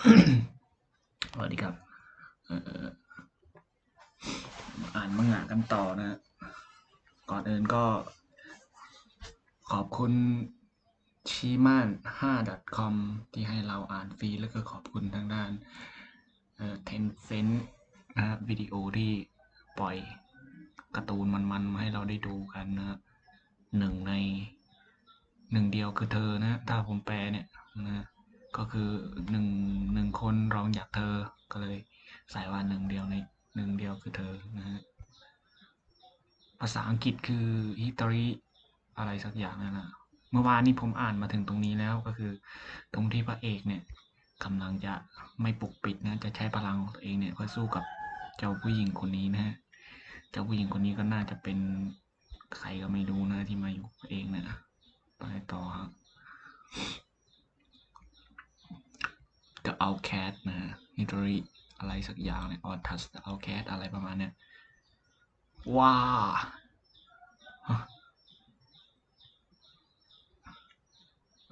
สวัสดีครับอ่อมาอ่านมังงะกันต่อนะ ก่อนอื่นก็ ขอบคุณชีมาน 5 .com ที่ให้เราอ่านฟรี แล้วก็ขอบคุณทางด้านเอ่อ Tencent นะฮะวิดีโอที่ปล่อยการ์ตูนมันๆมาให้เราได้ดูกันนะหนึ่งในหนึ่งเดียวคือเธอนะ ถ้าผมแปลเนี่ยนะ ก็คือหนึ่งหนึ่งคนรองจากเธอ ก็เลยใส่ว่าหนึ่งเดียวในหนึ่งเดียวคือเธอนะฮะภาษาอังกฤษคือ history อะไรสักอย่างนั่นนะเมื่อวานนี้ผมอ่านมาถึงตรงนี้แล้วก็คือ ตรงที่พระเอกเนี่ยกำลังจะไม่ปกปิดนะ จะใช้พลังของตัวเองเนี่ยเพื่อสู้กับเจ้าผู้หญิงคนนี้นะฮะ เจ้าผู้หญิงคนนี้ก็น่าจะเป็นใครก็ไม่รู้นะที่มาอยู่กับพระเองเนี่ยไปต่อครับ Outcast นะฮะ History อะไรสักอย่างเนี่ย Or Touch the Outcast อะไรประมาณเนี้ยว้า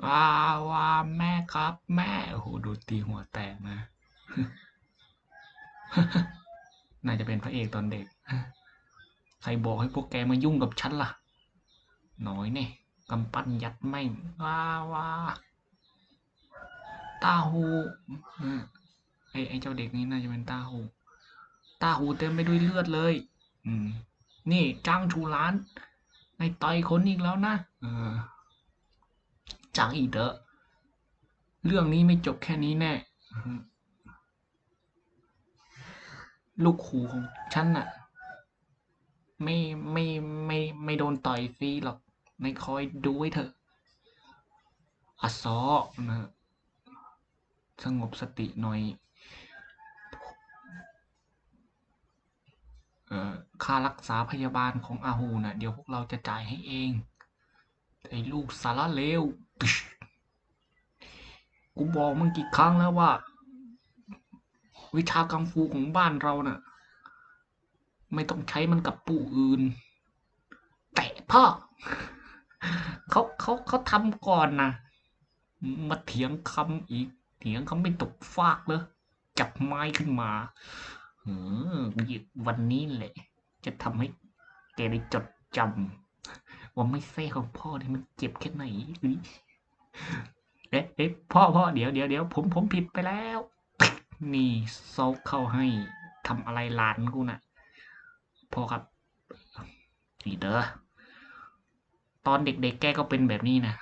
ว้าว้าแม่ครับ แม่โอ้โหดูตีหัวแตกนะ น่าจะเป็นพระเอกตอนเด็ก ใครบอกให้พวกแกมายุ่งกับฉันล่ะ น้อยเนี่ยกำปั้นยัดแม่ว้าว้า ตาหูอืมไอไอเจ้าเด็กนี่น่าจะเป็นตาหูตาหูเต็มไปด้วยเลือดเลย อืม นี่จ้างชูร้านในต่อยคนอีกแล้วนะเออจ้างอีกเถอะเรื่องนี้ไม่จบแค่นี้แน่อืมลูกหูของฉันน่ะ ไม่ไม่ไม่ไม่โดนต่อยฟรีหรอกไม่คอยดูไว้เถอะอัซอนะ สงบสติหน่อยเอ่อค่ารักษาพยาบาลของอาหูนะ่ะ เดี๋ยวพวกเราจะจ่ายให้เอง ไอ้ลูกสารเลวกูบอกมึงกี่ครั้งแล้วว่า วิชากังฟูของบ้านเราน่ะ ไม่ต้องใช้มันกับผู้อื่น แต่พ่อเขาเขาเขาทำก่อนนะมาเถียงคำอีก เถียงคำไม่ตกฟากเลยจับไม้ขึ้นมาเออหยิบวันนี้แหละ จะทำให้แกได้จดจำว่าไม่เซ่ของพ่อเนี่ยมันเจ็บแค่ไหนเอ๊ะเอ๊ะพ่อพ่อเดี๋ยวเดี๋ยวเดี๋ยวผมผมผิดไปแล้ว นี่โซกเข้าให้ทำอะไรหลานกูน่ะพ่อครับอีเด้อตอนเด็กๆแกก็เป็นแบบนี้นะ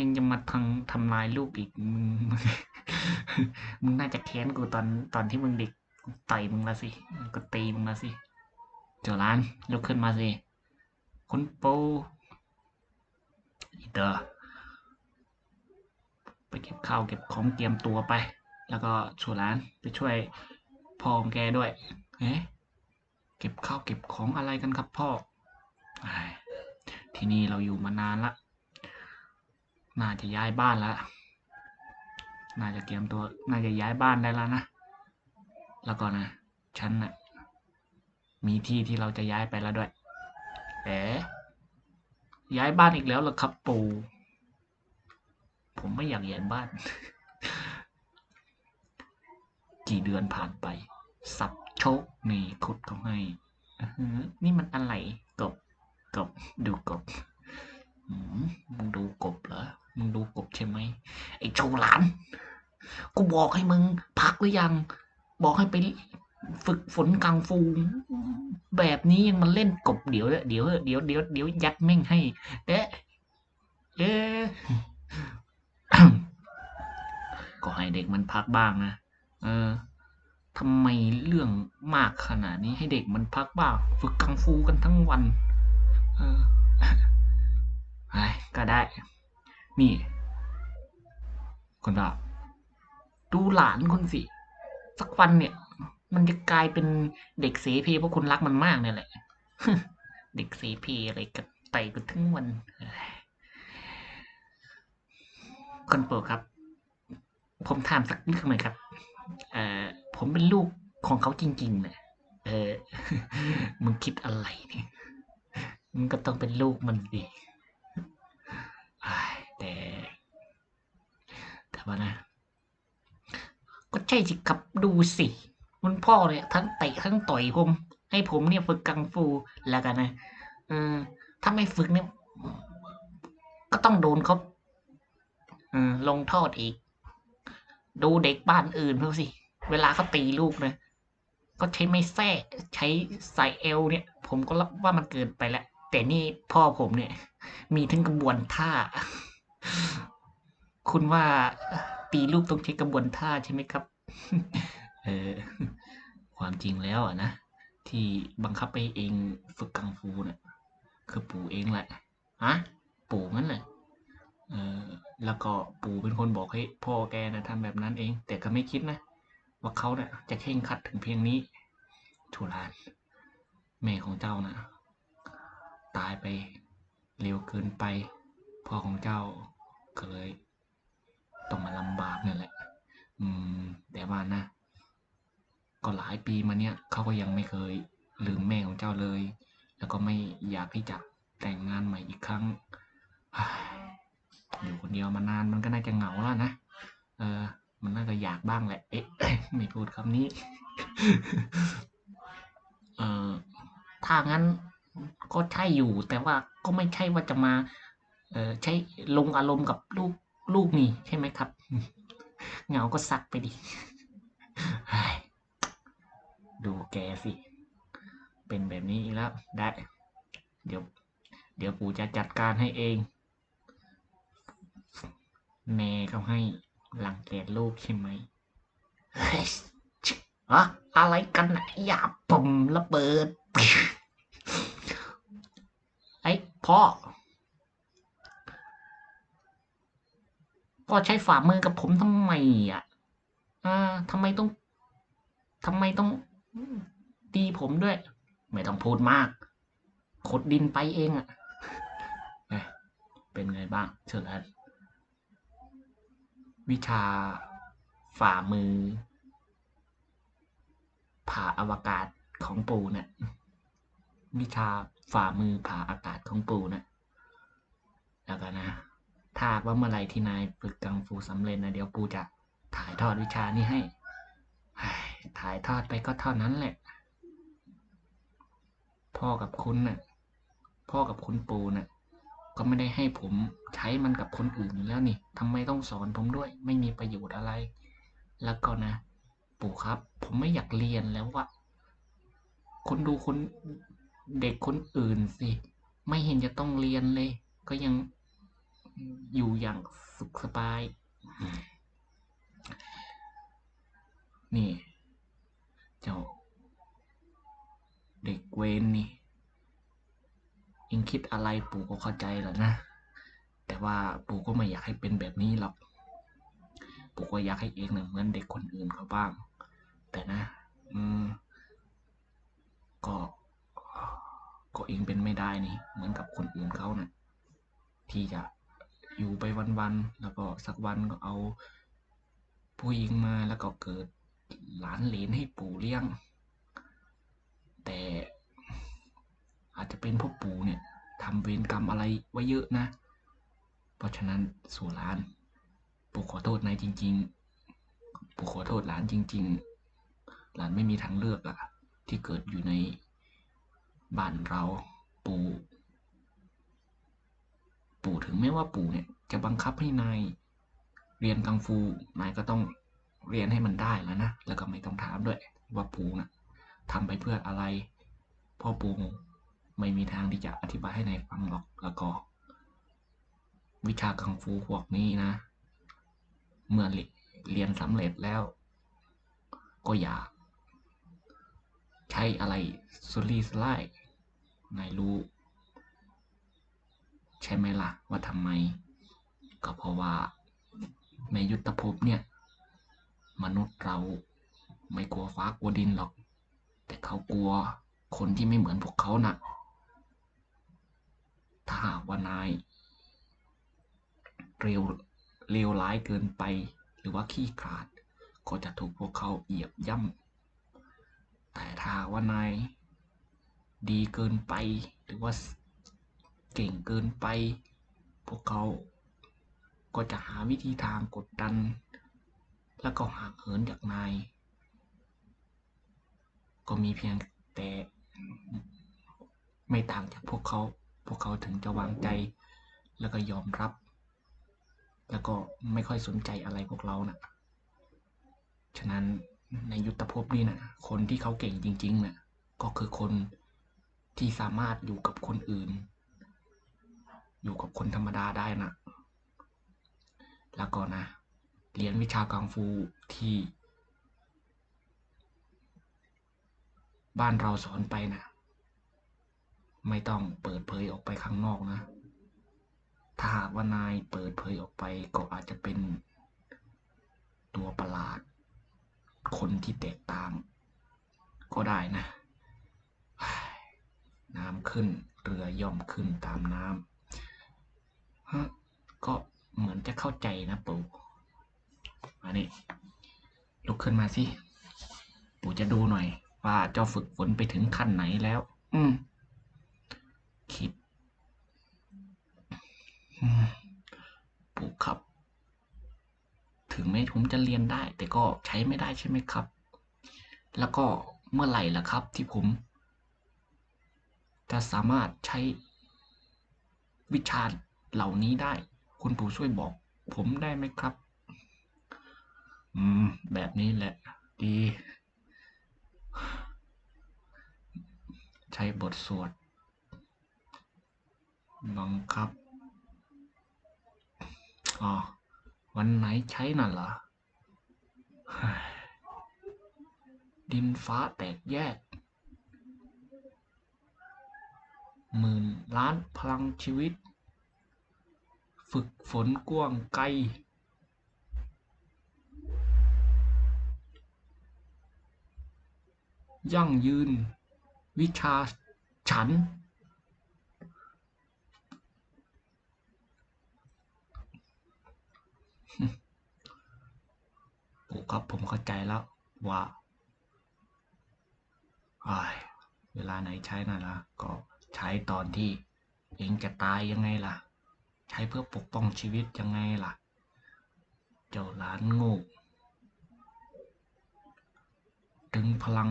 ยังจะมาทางทำลายลูกอีกมึงมึงน่าจะแค้นกูตอนตอนที่มึงเด็กต่อยมึงละสิกูตีมึงละสิเจ้าร้านลุกขึ้นมาสิคุณปูอีเตอร์ไปเก็บข้าวเก็บของเตรียมตัวไป แล้วก็ช่วร้านไปช่วยพ่อของแกด้วยเอ๊ะเก็บข้าวเก็บของอะไรกันครับพ่อ ที่นี่เราอยู่มานานละ น่าจะย้ายบ้านแล้ว น่าจะเตรียมตัว น่าจะย้ายบ้านได้แล้วนะ แล้วก็นะฉันนะ่ะ มีที่ที่เราจะย้ายไปแล้วด้วย เอ๋ย้ายบ้านอีกแล้วหรอครับปู่ ผมไม่อยากย้ายบ้าน กี่เดือนผ่านไป สับโชคนี่ขุดเขาให้นี่มันอะไรกบ กบ ดูกบมมึงดูกบเหรอ มึงดูกบใช่ไหมไอ้โชว์หลาน กูบอกให้มึง พักหรือยัง บอกให้ไปฝึกฝนกังฟู แบบนี้ยังมันเล่นกบเดี๋ยวเดี๋ยวเดี๋ยวเดี๋ยวเดี๋ยวยัดแม่งให้เอ๊ะเอ๊ะก็ให้เด็กมันพักบ้างนะเออทำไมเรื่องมากขนาดนี้ให้เด็กมันพักบ้าง ฝึกกังฟูกันทั้งวัน เออไอ้ก็ได้ นี่ คนเราดูหลานคนสิ สักวันเนี่ย มันจะกลายเป็นเด็กเสเพเพราะคุณรักมันมากเนี่ยแหละ เด็กเสเพอะไรกันไต่กันทั้งวันคนโปรดครับ ผมถามสักเรื่องหน่อยครับ เอ่อ ผมเป็นลูกของเขาจริงๆเนี่ยเออ มึงคิดอะไรเนี่ย มึงก็ต้องเป็นลูกมันดิอ้าย แต่ แต่ว่านะ ก็ใช่สิครับดูสิคุณพ่อเนี่ยทั้งเตะทั้งต่อยผม ให้ผมเนี่ยฝึกกังฟูแล้วกันนะเออถ้าไม่ฝึกเนี่ย ก็ต้องโดนเขาเออลงโทษอีก ดูเด็กบ้านอื่นเขาสิ เวลาเขาตีลูกนะก็ใช้ไม่แส้ใช้ใส่เอวเนี่ย ผมก็รับว่ามันเกินไปแล้ว แต่นี่พ่อผมเนี่ย มีทั้งกระบวนท่า คุณว่าตีลูกต้องใช้กระบวนท่าใช่ไหมครับ เออ ความจริงแล้วอะนะ ที่บังคับไปเองฝึกกังฟูเนี่ยคือปู่เองแหละฮะปู่งั้นเลยเออแล้วก็ปู่เป็นคนบอกให้พ่อแกนะทำแบบนั้นเอง แต่ก็ไม่คิดนะ ว่าเขาเนี่ยจะเข่งคัดถึงเพียงนี้ทุรานแม่ของเจ้านะตายไปเร็วเกินไป พ่อของเจ้า ก็เลยต้องมาลำบากนี่แหละ อืม แต่ว่านะ ก็หลายปีมาเนี้ยเขาก็ยังไม่เคยลืมแม่ของเจ้าเลย แล้วก็ไม่อยากที่จะแต่งงานใหม่อีกครั้ง อยู่คนเดียวมานานมันก็น่าจะเหงาแล้วนะ เออ มันน่าจะอยากบ้างแหละ เอ๊ะ ไม่พูดคำนี้ เออถ้างั้นก็ใช่อยู่ แต่ว่าก็ไม่ใช่ว่าจะมา ใช้ลงอารมณ์กับลูกลูกนี่ใช่ไหมครับ เงาก็สักไปดิดูแกสิ เป็นแบบนี้แล้วได้ เดี๋ยว เดี๋ยวปู่จะจัดการให้เอง แม่เขาให้หลังแกลูกใช่ไหมเฮ้ยอะอะไรกันนะอย่าผมระเบิด ไอ้พ่อ พ่อใช้ฝ่ามือกับผมทำไมอะอ่าทำไมต้องทำไมต้องตีผมด้วย ไม่ต้องพูดมากขดดินไปเองอะเป็นไงบ้าง เชิญอันวิชาฝ่ามือ ผ่าอวกาศของปูเนี่ยวิชาฝ่ามือผ่าอากาศของปูเนี่ยแล้วก็นะ ถ้าว่าเมื่อไรที่นายฝึกกังฟูสำเร็จนะเดี๋ยวปูจะถ่ายทอดวิชานี้ให้ ถ่ายทอดไปก็เท่านั้นแหละ พ่อกับคุณน่ะ พ่อกับคุณปู่น่ะ ก็ไม่ได้ให้ผมใช้มันกับคนอื่นแล้วนี่ทำไมต้องสอนผมด้วย ไม่มีประโยชน์อะไร แล้วก็นะ ปู่ครับ ผมไม่อยากเรียนแล้วว่าคนดูคนเด็กคนอื่นสิ ไม่เห็นจะต้องเรียนเลย ก็ยัง อยู่อย่างสุขสบาย นี่ เจ้า เด็กเวนนี่เองคิดอะไรปู่ก็เข้าใจแล้วนะ แต่ว่าปู่ก็ไม่อยากให้เป็นแบบนี้หรอก ปู่ก็อยากให้เองเนี่ยเหมือนเด็กคนอื่นเขาบ้าง แต่นะ อืม ก็ ก็เองเป็นไม่ได้นี่ เหมือนกับคนอื่นเขานะ่ะที่จะ อยู่ไปวันๆแล้วก็สักวันก็เอาผู้หญิงมาแล้วก็เกิดหลานเหลนให้ปู่เลี้ยง แต่อาจจะเป็นเพ่อปู่เนี่ยทำเวรกรรมอะไรไว้เยอะนะ เพราะฉะนั้นสู่หลาน ปู่ขอโทษนายจริง ๆ ปู่ขอโทษหลานจริง ๆ หลานไม่มีทางเลือกอะที่เกิดอยู่ในบ้านเราปู่ ปู่ถึงแม้ว่าปู่เนี่ยจะบังคับให้นายเรียนกังฟูนายก็ต้องเรียนให้มันได้แล้วนะแล้วก็ไม่ต้องถามด้วยว่าปู่นะ่ะทำไปเพื่ออะไร พ่อปู่ไม่มีทางที่จะอธิบายให้นายฟังหรอกแล้วก็ วิชากังฟูพวกนี้นะ เมื่อเรียนสำเร็จแล้ว ก็อย่า ใช้อะไรสุรีสไลด์นายรู้ ใช่ไหมล่ะว่าทำไม ก็เพราะว่าในยุทธภพเนี่ย มนุษย์เราไม่กลัวฟ้ากลัวดินหรอก แต่เขากลัวคนที่ไม่เหมือนพวกเขานะ่ะ ถ้าหากว่านายเร็วเร็วร้ายเกินไป หรือว่าขี้ขลาด ก็จะถูกพวกเขาเหยียบย่ำแต่ถ้าว่านายดีเกินไปหรือว่า เก่งเกินไป พวกเขาก็จะหาวิธีทางกดดัน แล้วก็ห่างเหินจากนาย ก็มีเพียงแต่ไม่ต่างจากพวกเขา พวกเขาถึงจะวางใจ แล้วก็ยอมรับ แล้วก็ไม่ค่อยสนใจอะไรพวกเรานะ่ะ ฉะนั้นในยุทธภพนี่นะคนที่เขาเก่งจริงๆนะ่ะ ก็คือคนที่สามารถอยู่กับคนอื่น อยู่กับคนธรรมดาได้นะ แล้วก็นะ เรียนวิชากังฟูที่ บ้านเราสอนไปนะ ไม่ต้องเปิดเผยออกไปข้างนอกนะ ถ้าหากว่านายเปิดเผยออกไปก็อาจจะเป็นตัวประหลาด คนที่แตกต่าง ก็ได้นะ น้ำขึ้นเรือย่อมขึ้นตามน้ำ ก็เหมือนจะเข้าใจนะปู่มานี่ลุกขึ้นมาสิ ปู่จะดูหน่อย ว่าเจ้าฝึกฝนไปถึงขั้นไหนแล้ว อืม คิดอืมปู่ครับ ถึงแม้ผมจะเรียนได้ แต่ก็ใช้ไม่ได้ใช่ไหมครับ แล้วก็เมื่อไหร่ล่ะครับ ที่ผมจะสามารถใช้วิชา เหล่านี้ได้ คุณปู่ช่วยบอก ผมได้ไหมครับ อืม แบบนี้แหละ ดี ใช้บทสวด บังคับ อ๋อ วันไหนใช้น่ะเหรอ ดินฟ้าแตกแยกหมื่นล้านพลังชีวิต ฝึกฝนกว้างไกล ยั่งยืน วิชาฉันปู่ครับผมเข้าใจแล้วว่าเวลาไหนใช้น่ะล่ะ ก็ใช้ตอนที่เองจะตายยังไงล่ะ ใช้เพื่อปกป้องชีวิตยังไงล่ะ เจ้าหลานโง่ดึงพลัง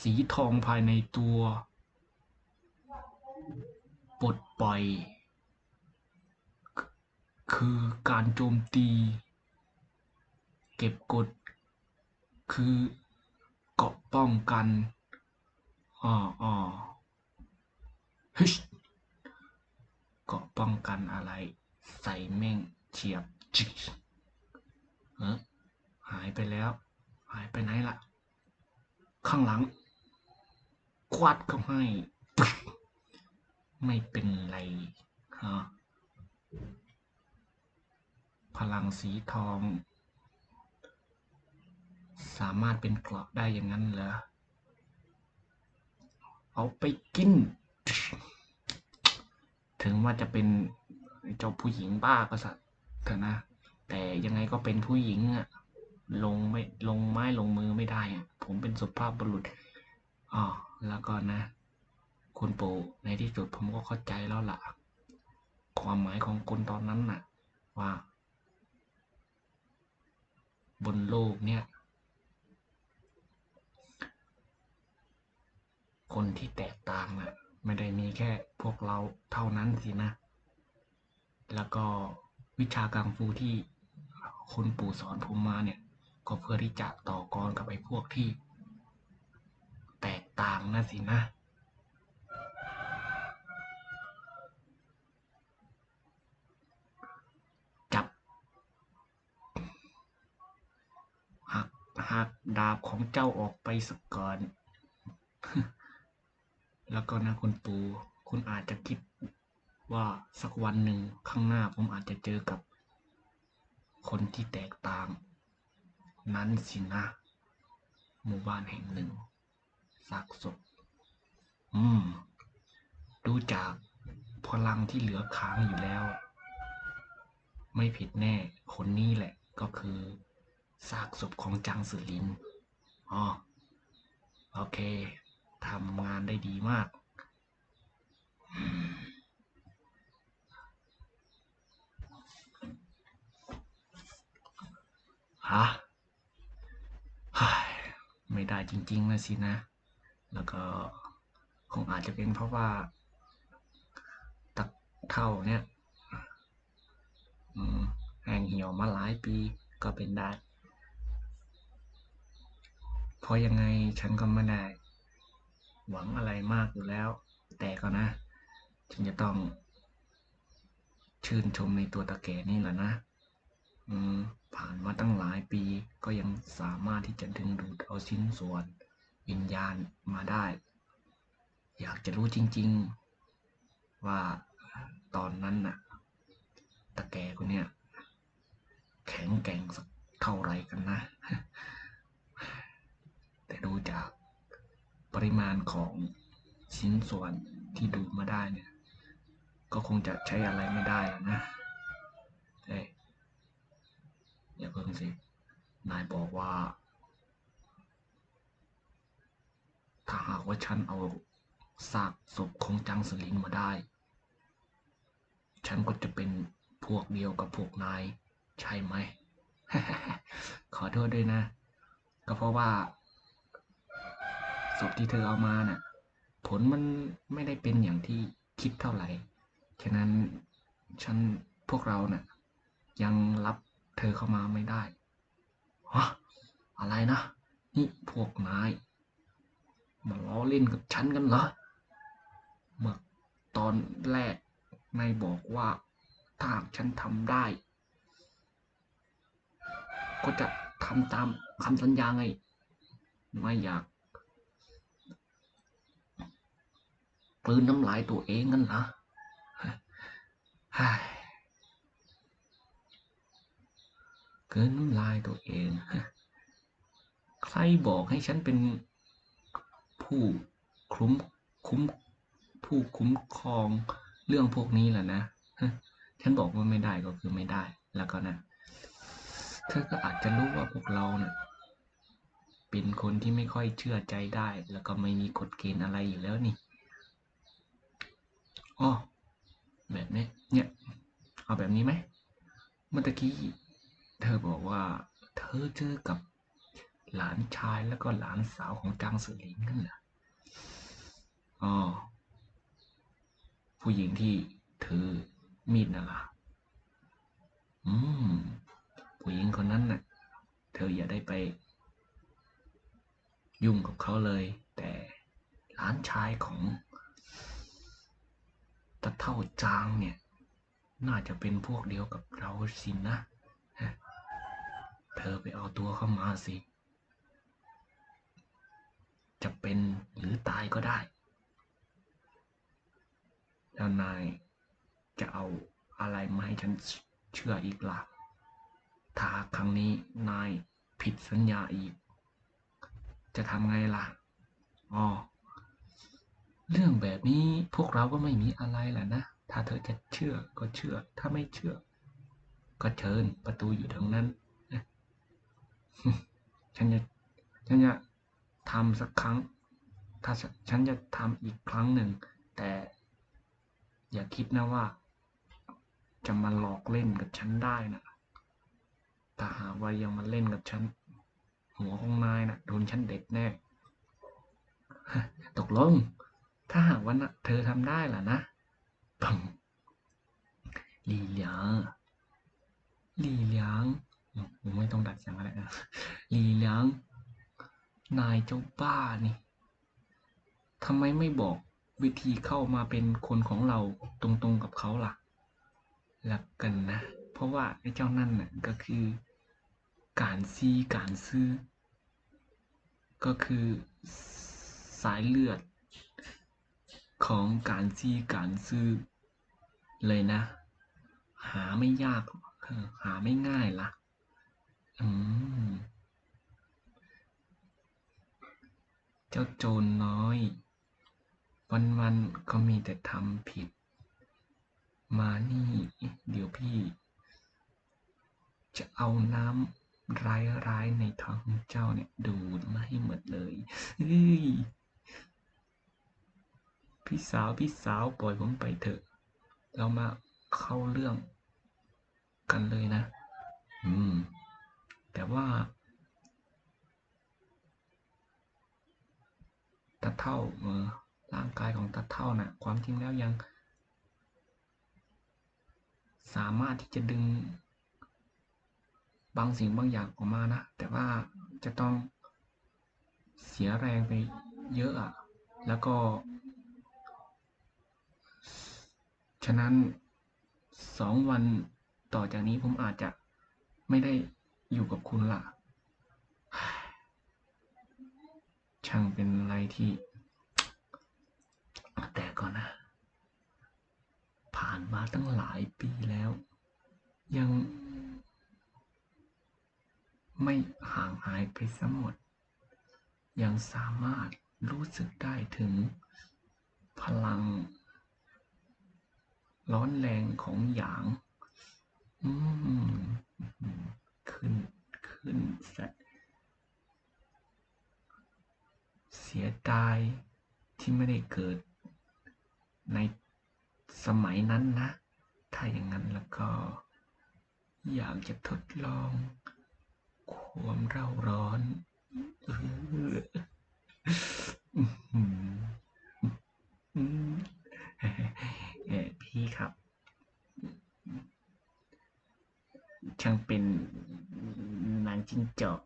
สีทองภายในตัวปลดปล่อย คือการโจมตี เก็บกด คือเกาะป้องกันอ่ออ่อฮึช เกาะป้องกันอะไร ใส่แม่งเฉียบจิกเออหายไปแล้ว หายไปไหนล่ะ ข้างหลัง ควัดเข้าให้ ไม่เป็นไรฮะพลังสีทอง สามารถเป็นเกราะได้อย่างนั้นเหรอ เอาไปกิน ถึงว่าจะเป็นเจ้าผู้หญิงบ้าก็สักเถอะนะ แต่ยังไงก็เป็นผู้หญิงอะลงไม่ลงไม้ลงมือไม่ได้อะผมเป็นสุภาพบุรุษอ๋อแล้วก็นะ คุณปู่ในที่สุดผมก็เข้าใจแล้วล่ะ ความหมายของคนตอนนั้นน่ะ ว่า บนโลกเนี่ย คนที่แตกต่างน่ะ ไม่ได้มีแค่พวกเราเท่านั้นสินะ แล้วก็วิชากังฟูที่คุณปู่สอนผมมาเนี่ย ก็เพื่อที่จะต่อกรกับไอ้พวกที่ แตกต่างนะสินะจับหักหักดาบของเจ้าออกไปสักก่อน แล้วก็นะคุณปูคุณอาจจะคิดว่าสักวันหนึ่งข้างหน้าผมอาจจะเจอกับ คนที่แตกต่าง นั้นสินะ หมู่บ้านแห่งหนึ่งซากศพอืม ดูจากพลังที่เหลือค้างอยู่แล้ว ไม่ผิดแน่ คนนี้แหละก็คือซากศพของจางสือลินอ๋อโอเค ทำงานได้ดีมากอืมะไม่ได้จริงๆนะสินะ แล้วก็คงอาจจะเป็นเพราะว่าตะเท่าเนี่ยแห้งเหี่ยวมาหลายปีก็เป็นได้ เพราะยังไงฉันก็ไม่ได้ หวังอะไรมากอยู่แล้ว แต่ก็นะ ฉันจะต้อง ชื่นชมในตัวตะแก่นี่แหละนะ อืม ผ่านมาตั้งหลายปีก็ยังสามารถที่จะดึงดูดเอาชิ้นส่วน วิญญาณมาได้ อยากจะรู้จริง ๆ ว่าตอนนั้นน่ะ ตะแก่คนเนี้ยแข็งแกร่งสักเท่าไรกันนะ แต่ดูจาก ปริมาณของชิ้นส่วนที่ดูมาได้เนี่ย ก็คงจะใช้อะไรไม่ได้แล้วนะเฮ้ยอย่าเพิ่งสิ นายบอกว่า ถ้าหากว่าฉันเอาซากศพของจังสลิงมาได้ ฉันก็จะเป็นพวกเดียวกับพวกนาย ใช่ไหม ขอโทษด้วยนะ ก็เพราะว่า ศพที่เธอเอามาน่ะ ผลมันไม่ได้เป็นอย่างที่คิดเท่าไหร่ ฉะนั้นฉันพวกเราน่ะ ยังรับเธอเข้ามาไม่ได้ฮะอะไรนะ นี่พวกนาย มาล้อเล่นกับฉันกันเหรอ เมื่อตอนแรกนายบอกว่าถ้าฉันทำได้ ก็จะทำตามคำสัญญาไง ไม่อยาก กลืนน้ำลายตัวเองกันนะเฮ้ยกลืนน้ำลายตัวเองใครบอกให้ฉันเป็นผู้คุ้มคุ้มผู้คุ้มครองเรื่องพวกนี้แหละนะ ฉันบอกว่าไม่ได้ก็คือไม่ได้ แล้วก็นะเธอก็อาจจะรู้ว่าพวกเราเนะ่ะเป็นคนที่ไม่ค่อยเชื่อใจได้ แล้วก็ไม่มีกฎเกณฑ์อะไรอยู่แล้วนี่ อ๋อแบบนี้เนี่ยเอาแบบนี้ไหมเมื่อกี้ เธอบอกว่า เธอเจอกับหลานชายแล้วก็หลานสาวของจางสือหลิงนั่นเหรออ๋อผู้หญิงที่ถือมีดน่ะล่ะอืม ผู้หญิงคนนั้นน่ะ เธออย่าได้ไป ยุ่งกับเขาเลย แต่หลานชายของ ตะเท่าจางเนี่ย น่าจะเป็นพวกเดียวกับเราสินะฮะเธอไปเอาตัวเข้ามาสิ จะเป็นหรือตายก็ได้ แล้วนายจะเอาอะไรมาให้ฉันเชื่ออีกล่ะ ถ้าครั้งนี้นายผิดสัญญาอีก จะทำไงล่ะ อ๋อ เรื่องแบบนี้พวกเราก็ไม่มีอะไรแหละนะ ถ้าเธอจะเชื่อก็เชื่อ ถ้าไม่เชื่อ ก็เชิญประตูอยู่ทางนั้นฉันจะฉันจะทำสักครั้ง ถ้าฉันจะทำอีกครั้งหนึ่ง แต่อย่าคิดนะว่า จะมาหลอกเล่นกับฉันได้นะถ้าหาว่ายังมาเล่นกับฉัน หัวของนายนะโดนฉันเด็ดแน่ ตกลง ถ้าหากว่านะเธอทำได้ล่ะนะปังลีเหลียงหลี่เหลียงผมไม่ต้องดัดเสียงอะไรนะลีเหลียงนายเจ้าบ้านี่ทำไมไม่บอกวิธีเข้ามาเป็นคนของเราตรงๆกับเขาล่ะแล้วกันนะ เพราะว่าไอ้เจ้านั่นน่ะก็คือ การซีการซื้อ ก็คือสายเลือด ของการซีการซื้อ เลยนะ หาไม่ยาก หาไม่ง่ายละอืม เจ้าโจรน้อย วันๆก็มีแต่ทำผิด มานี่ เดี๋ยวพี่ จะเอาน้ำร้ายๆในท้องของเจ้าเนี่ย ดูดมาให้หมดเลยเฮ้ย พี่สาวพี่สาวปล่อยผมไปเถอะ เรามาเข้าเรื่องกันเลยนะ อืม แต่ว่าตาเท่าเออร่างกายของตาเท่าน่ะ ความจริงแล้วยัง สามารถที่จะดึง บางสิ่งบางอย่างออกมานะ แต่ว่าจะต้องเสียแรงไปเยอะอะแล้วก็ ฉะนั้นสองวันต่อจากนี้ผมอาจจะไม่ได้อยู่กับคุณละช่างเป็นอะไรที่ แต่ก่อนนะ ผ่านมาตั้งหลายปีแล้ว ยัง ไม่ห่างหายไปสมหมดยังสามารถรู้สึกได้ถึงพลัง ร้อนแรงของหยาง อืม ขึ้น ขึ้นสเสียดายที่ไม่ได้เกิดในสมัยนั้นนะ ถ้าอย่างนั้นแล้วก็ อยากจะทดลอง ความเร่าร้อนเอออื้อหืออืมเอ่อ พี่ครับ ช่างเป็นนางจิ้งจอก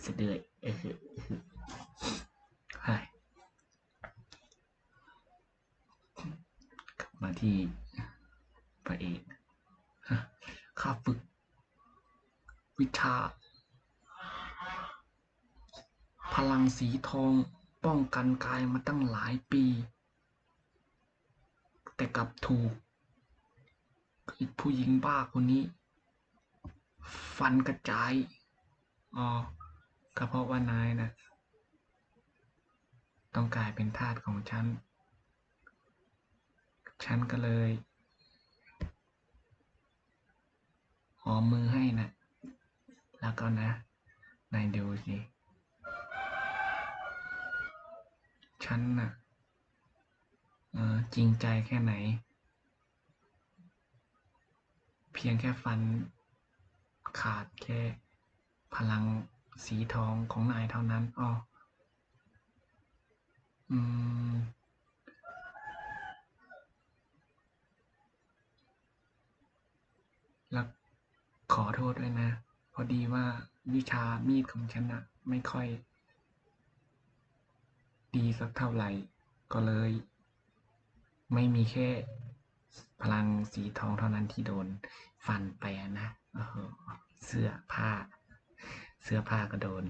เสดือยเออใช่กลับมาที่พระเอกข้าฝึก วิชา พลังสีทองป้องกันกายมาตั้งหลายปี แต่กลับถูกอีกผู้หญิงบ้าคนนี้ ฟันกระจายอ๋อก็เพราะว่านายนะต้องกลายเป็นทาสของฉัน ฉันก็เลยหอมมือให้นะ แล้วก็นะ นายดูสิ ฉันน่ะ จริงใจแค่ไหน เพียงแค่ฟันขาดแค่ พลังสีทองของนายเท่านั้นอ๋ออืมแล้วขอโทษด้วยนะ พอดีว่าวิชามีดของฉันอะไม่ค่อย ดีสักเท่าไหร่ ก็เลย ไม่มีแค่พลังสีทองเท่านั้นที่โดนฟันไปนะเสื้อผ้า เสื้อผ้าก็โดน